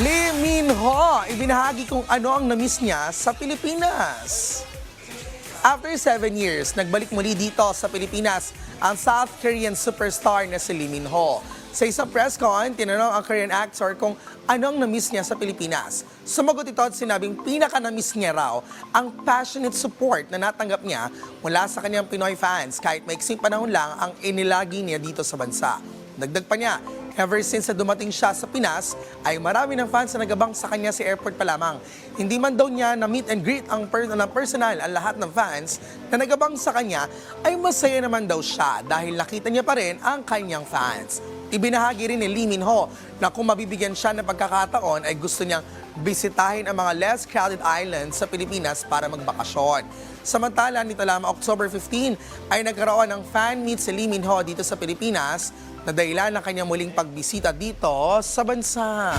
Lee Min Ho, ibinahagi kung ano ang namiss niya sa Pilipinas. After seven years, nagbalik muli dito sa Pilipinas ang South Korean superstar na si Lee Min Ho. Sa isang press con, tinanong ang Korean actor kung ano ang namiss niya sa Pilipinas. Sumagot ito at sinabing pinaka-namiss niya raw ang passionate support na natanggap niya mula sa kanyang Pinoy fans kahit maiksing panahon lang ang inilagi niya dito sa bansa. Dagdag pa niya, ever since na dumating siya sa Pinas, ay marami ng fans na nagabang sa kanya sa airport pa lamang. Hindi man daw niya na meet and greet ang per- ng personal ang lahat ng fans na nagabang sa kanya, ay masaya naman daw siya dahil nakita niya pa rin ang kanyang fans. Ibinahagi rin ni Lee Min na kung mabibigyan siya ng pagkakataon ay gusto niyang bisitahin ang mga less crowded islands sa Pilipinas para magbakasyon. Samantala, nito lamang October 15 ay nagkaroon ng fan meet si Lee Min Ho dito sa Pilipinas na dahilan ng kanyang muling pagbisita dito sa bansa.